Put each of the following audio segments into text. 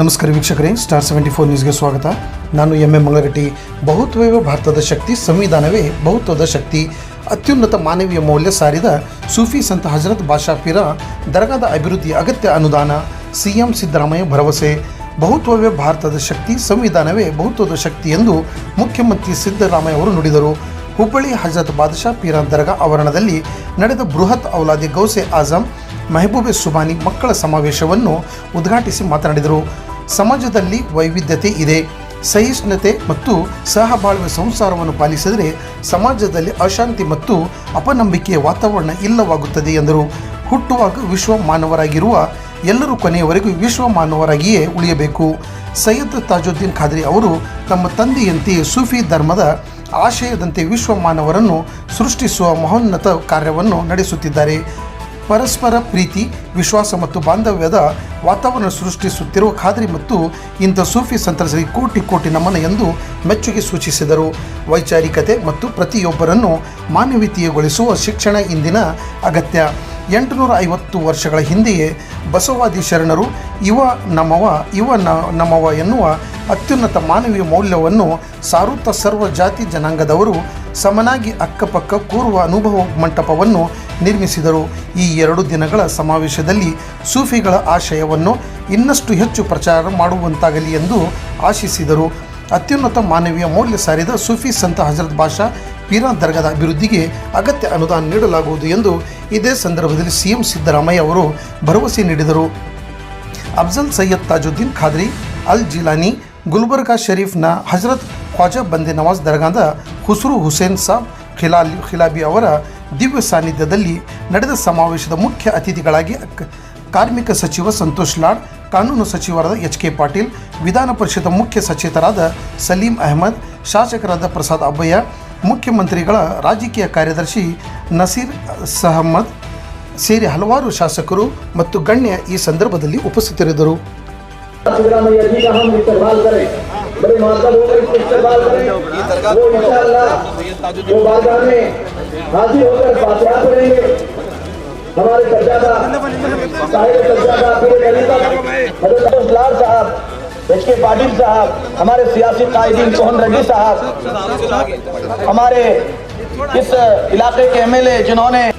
ನಮಸ್ಕಾರ ವೀಕ್ಷಕರೇ star seventy four ನ್ಯೂಸ್ಗೆ ಸ್ವಾಗತ. ನಾನು ಎಂ ಎ ಮಂಗರಟಿ ಬಹುತ್ವವೇ ಭಾರತದ ಶಕ್ತಿ, ಸಂವಿಧಾನವೇ ಬಹುತ್ವದ ಶಕ್ತಿ. ಅತ್ಯುನ್ನತ ಮಾನವೀಯ ಮೌಲ್ಯ ಸಾರಿದ ಸೂಫಿ ಸಂತ ಹಜರತ್ ಬಾಷಾ ಪಿರ, ದರ್ಗಾದ ಅಭಿವೃದ್ಧಿ ಅಗತ್ಯ ಅನುದಾನ. ಸಿಎಂ ಸಿದ್ದರಾಮಯ್ಯ ಭರವಸೆ. ಬಹುತ್ವವೇ ಭಾರತದ ಶಕ್ತಿ, ಸಂವಿಧಾನವೇ ಬಹುತ್ವದ ಶಕ್ತಿ ಎಂದು ಮುಖ್ಯಮಂತ್ರಿ ಸಿದ್ದರಾಮಯ್ಯ ಅವರು ನುಡಿದರು. ಹುಬ್ಬಳ್ಳಿ ಹಜರತ್ ಬಾದಶಾ ಪೀರಾನ್ ದರ್ಗಾ ಆವರಣದಲ್ಲಿ ನಡೆದ ಬೃಹತ್ ಔಲಾದಿ ಗೌಸೆ ಆಜಂ ಮೆಹಬೂಬೆ ಸುಬಾನಿ ಮಕ್ಕಳ ಸಮಾವೇಶವನ್ನು ಉದ್ಘಾಟಿಸಿ ಮಾತನಾಡಿದರು. ಸಮಾಜದಲ್ಲಿ ವೈವಿಧ್ಯತೆ ಇದೆ. ಸಹಿಷ್ಣುತೆ ಮತ್ತು ಸಹಬಾಳ್ವೆ ಸಂಸಾರವನ್ನು ಪಾಲಿಸಿದರೆ ಸಮಾಜದಲ್ಲಿ ಅಶಾಂತಿ ಮತ್ತು ಅಪನಂಬಿಕೆಯ ವಾತಾವರಣ ಇಲ್ಲವಾಗುತ್ತದೆ ಎಂದರು. ಹುಟ್ಟುವಾಗ ವಿಶ್ವ ಮಾನವರಾಗಿರುವ ಎಲ್ಲರೂ ಕೊನೆಯವರೆಗೂ ವಿಶ್ವ ಮಾನವರಾಗಿಯೇ ಉಳಿಯಬೇಕು. ಸೈಯದ್ ತಾಜುದ್ದೀನ್ ಖಾದ್ರಿ ಅವರು ತಮ್ಮ ತಂದೆಯಂತೆಯೇ ಸೂಫಿ ಧರ್ಮದ ಆಶಯದಂತೆ ವಿಶ್ವ ಮಾನವರನ್ನು ಸೃಷ್ಟಿಸುವ ಮಹೋನ್ನತ ಕಾರ್ಯವನ್ನು ನಡೆಸುತ್ತಿದ್ದಾರೆ. ಪರಸ್ಪರ ಪ್ರೀತಿ, ವಿಶ್ವಾಸ ಮತ್ತು ಬಾಂಧವ್ಯದ ವಾತಾವರಣ ಸೃಷ್ಟಿಸುತ್ತಿರುವ ಖಾದ್ರಿ ಮತ್ತು ಇಂಥ ಸೂಫಿ ಸಂತಸರಿಗೆ ಕೋಟಿ ಕೋಟಿ ನಮನ ಎಂದು ಮೆಚ್ಚುಗೆ ಸೂಚಿಸಿದರು. ವೈಚಾರಿಕತೆ ಮತ್ತು ಪ್ರತಿಯೊಬ್ಬರನ್ನು ಮಾನವೀಯತೆಗೊಳಿಸುವ ಶಿಕ್ಷಣ ಇಂದಿನ ಅಗತ್ಯ. ಎಂಟುನೂರ ಐವತ್ತು ವರ್ಷಗಳ ಹಿಂದೆಯೇ ಬಸವಾದಿ ಶರಣರು ಇವ ನಮವ ಇವ ನಮವ ಎನ್ನುವ ಅತ್ಯುನ್ನತ ಮಾನವೀಯ ಮೌಲ್ಯವನ್ನು ಸಾರುತ್ತಾ ಸರ್ವ ಜಾತಿ ಜನಾಂಗದವರು ಸಮನಾಗಿ ಅಕ್ಕಪಕ್ಕ ಕೂರುವ ಅನುಭವ ಮಂಟಪವನ್ನು ನಿರ್ಮಿಸಿದರು. ಈ ಎರಡು ದಿನಗಳ ಸಮಾವೇಶದಲ್ಲಿ ಸೂಫಿಗಳ ಆಶಯವನ್ನು ಇನ್ನಷ್ಟು ಹೆಚ್ಚು ಪ್ರಚಾರ ಮಾಡುವಂತಾಗಲಿ ಎಂದು ಆಶಿಸಿದರು. ಅತ್ಯುನ್ನತ ಮಾನವೀಯ ಮೌಲ್ಯ ಸಾರಿದ ಸೂಫಿ ಸಂತ ಹಜರತ್ ಬಾಷಾ ಪೀರಾ ದರ್ಗಾದ ಅಭಿವೃದ್ಧಿಗೆ ಅಗತ್ಯ ಅನುದಾನ ನೀಡಲಾಗುವುದು ಎಂದು ಇದೇ ಸಂದರ್ಭದಲ್ಲಿ ಸಿಎಂ ಸಿದ್ದರಾಮಯ್ಯ ಅವರು ಭರವಸೆ ನೀಡಿದರು. ಅಫ್ಜಲ್ ಸೈಯದ್ ತಾಜುದ್ದೀನ್ ಖಾದ್ರಿ, ಅಲ್ ಜಿಲಾನಿ, ಗುಲ್ಬರ್ಗಾ ಶರೀಫ್ನ ಹಜರತ್ ಖ್ವಾಜಾ ಬಂದೆ ನವಾಜ್ ದರ್ಗಾದ ಹುಸ್ರು ಹುಸೇನ್ ಸಾಬ್, ಖಿಲಾಲಿ ಖಿಲಾಬಿ ಅವರ ದಿವ್ಯ ಸಾನ್ನಿಧ್ಯದಲ್ಲಿ ನಡೆದ ಸಮಾವೇಶದ ಮುಖ್ಯ ಅತಿಥಿಗಳಾಗಿ ಕಾರ್ಮಿಕ ಸಚಿವ ಸಂತೋಷ್ ಲಾಡ್, ಕಾನೂನು ಸಚಿವರಾದ ಎಚ್ ಕೆ ಪಾಟೀಲ್, ವಿಧಾನ ಪರಿಷತ್ ಮುಖ್ಯ ಸಚೇತರಾದ ಸಲೀಂ ಅಹಮದ್, ಶಾಸಕರಾದ ಪ್ರಸಾದ್ ಅಬ್ಬಯ್ಯ ಮುಖ್ಯಮಂತ್ರಿಗಳ ರಾಜಕೀಯ ಕಾರ್ಯದರ್ಶಿ ನಸೀರ್ ಸಹಮದ್ ಸೇರಿ ಹಲವಾರು ಶಾಸಕರು ಮತ್ತು ಗಣ್ಯ ಈ ಸಂದರ್ಭದಲ್ಲಿ ಉಪಸ್ಥಿತರಿದ್ದರು सिद्धरामैया जी का हम इस्तेमाल करें बड़े माता होकर इसको इस्तेमाल करें वो इंशाअल्लाह वो बाजार में हाजिर होकर फातिहा पढ़ेंगे हमारे ایچ کے پاٹل صاحب، ہمارے سیاسی قائدین کوہن رڈی صاحب، ہمارے اس علاقے کے ایم ایل اے جنہوں نے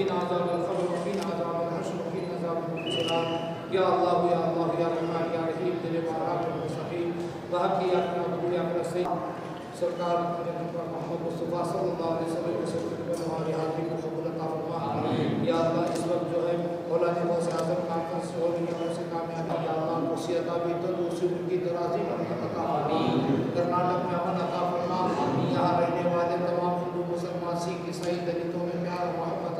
وقنا عذاب القبر وقنا عذاب الحشر وقنا عذاب النار یا اللہ یا اللہ یا رحمان یا رحیم تیرے بارات المستقیم وحق کی یا رحمت یا رسیم سرکار محمد مصطفیٰ صلی اللہ علیہ وسلم کے سلطنت پر آلی حاضری کو قبول عطا فرما. یا اللہ اس وقت جو ہے مولا نے بہت سے اعظم کانفرنس ہو رہی ہے اسے کامیابی یا اللہ کو عطا بھی تو اسی ان کی درازی پر عطا فرما. کرناٹک میں امن عطا فرما. یہاں رہنے والے تمام ہندو مسلمان سکھ عیسائی دلتوں میں پیار محبت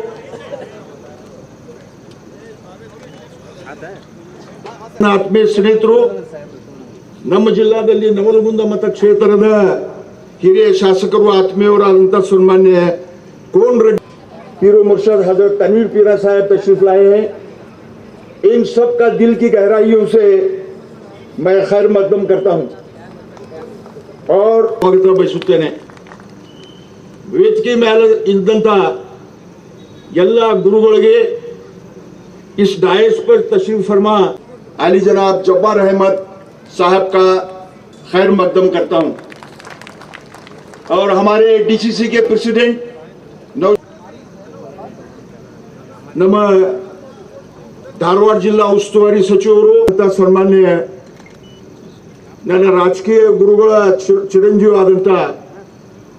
ಆತ್ಮೀಯ ಸ್ನೇಹಿತರು ನಮ್ಮ ಜಿಲ್ಲಾದಲ್ಲಿ ನವಲಗುಂದ ಮತಕ್ಷೇತ್ರದ ಹಿರಿಯ ಶಾಸಕರು ಆತ್ಮೀಯರಾದಂಥ ಸನ್ಮಾನ್ಯ ಕೋನ್ रेड्डी पीरो मुर्शद हजरत तनवीर पीरा साहब तशरीफ लाए हैं इन सब का दिल की गहराइयों से मैं खैर मकदम करता हूं और ಸ್ವಾಗತ ಬಯಸುತ್ತೇನೆ ವೇದಿಕೆ ಮೇಲೆ ಇದ್ದಂಥ ಎಲ್ಲ ಗುರುಗಳಿಗೆ इस डायस पर तशरीफ फरमा अली जनाब जब्बार अहमद साहब का खैर मकदम करता हूं और हमारे डीसीसी के प्रेसिडेंट नौ ನಮ್ಮ ಧಾರವಾಡ ಜಿಲ್ಲಾ ಉಸ್ತುವಾರಿ ಸಚಿವರು ಅಂತ ಸನ್ಮಾನ್ಯ ನನ್ನ ರಾಜಕೀಯ ಗುರುಗಳ ಚಿ- ಚಿರಂಜೀವಿ ಆದಂತ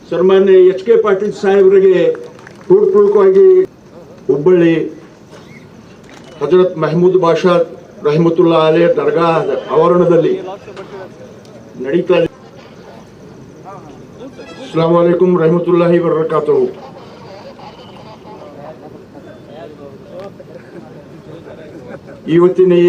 ಸನ್ಮಾನ್ಯ ಎಚ್ ಕೆ ಪಾಟೀಲ್ ಸಾಹೇಬರಿಗೆ ಹೃತ್ಪೂರ್ವಕವಾಗಿ ಹುಬ್ಬಳ್ಳಿ ಹಜರತ್ ಮೆಹಮೂದ್ ಬಾಷಾ ರಹಮತುಲ್ಲಾ ಅಲೆ ದರ್ಗಾ ಆವರಣದಲ್ಲಿ ನಡೀತಾ ಇದೆ. ಅಸ್ಲಾಂ ವಲೈಕುಂ ರಹಮತುಲ್ಲಾಹಿ ಬರ್ಕಾತು ಇವತ್ತಿನ ಈ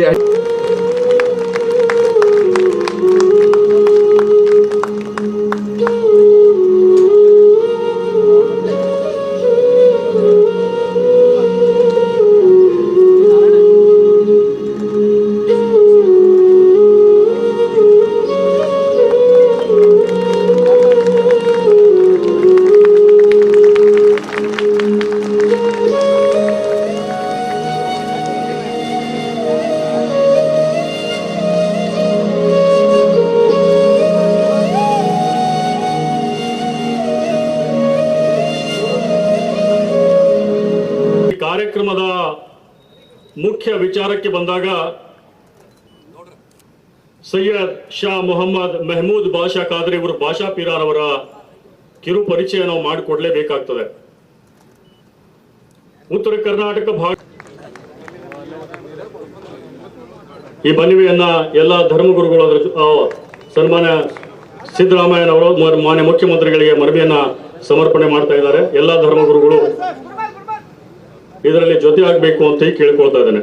ಮುಖ್ಯ ವಿಚಾರಕ್ಕೆ ಬಂದಾಗ ಸೈಯದ್ ಶಾ ಮೊಹಮ್ಮದ್ ಮೆಹಮೂದ್ ಬಾಷಾ ಖಾದ್ರಿ ಇವರು ಬಾಷಾ ಪೀರಾರ್ ಅವರ ಕಿರು ಪರಿಚಯ ನಾವು ಮಾಡಿಕೊಡ್ಲೇಬೇಕಾಗ್ತದೆ. ಉತ್ತರ ಕರ್ನಾಟಕ ಭಾಗ ಈ ಮನವಿಯನ್ನ ಎಲ್ಲ ಧರ್ಮಗುರುಗಳು ಅದರ ಸನ್ಮಾನ್ಯ ಸಿದ್ದರಾಮಯ್ಯನವರು ಮಾನ್ಯ ಮುಖ್ಯಮಂತ್ರಿಗಳಿಗೆ ಮನವಿಯನ್ನ ಸಮರ್ಪಣೆ ಮಾಡ್ತಾ ಇದ್ದಾರೆ. ಎಲ್ಲ ಧರ್ಮಗುರುಗಳು ಇದರಲ್ಲಿ ಜೊತೆ ಆಗ್ಬೇಕು ಅಂತ ಕೇಳ್ಕೊಳ್ತಾ ಇದ್ದೇನೆ.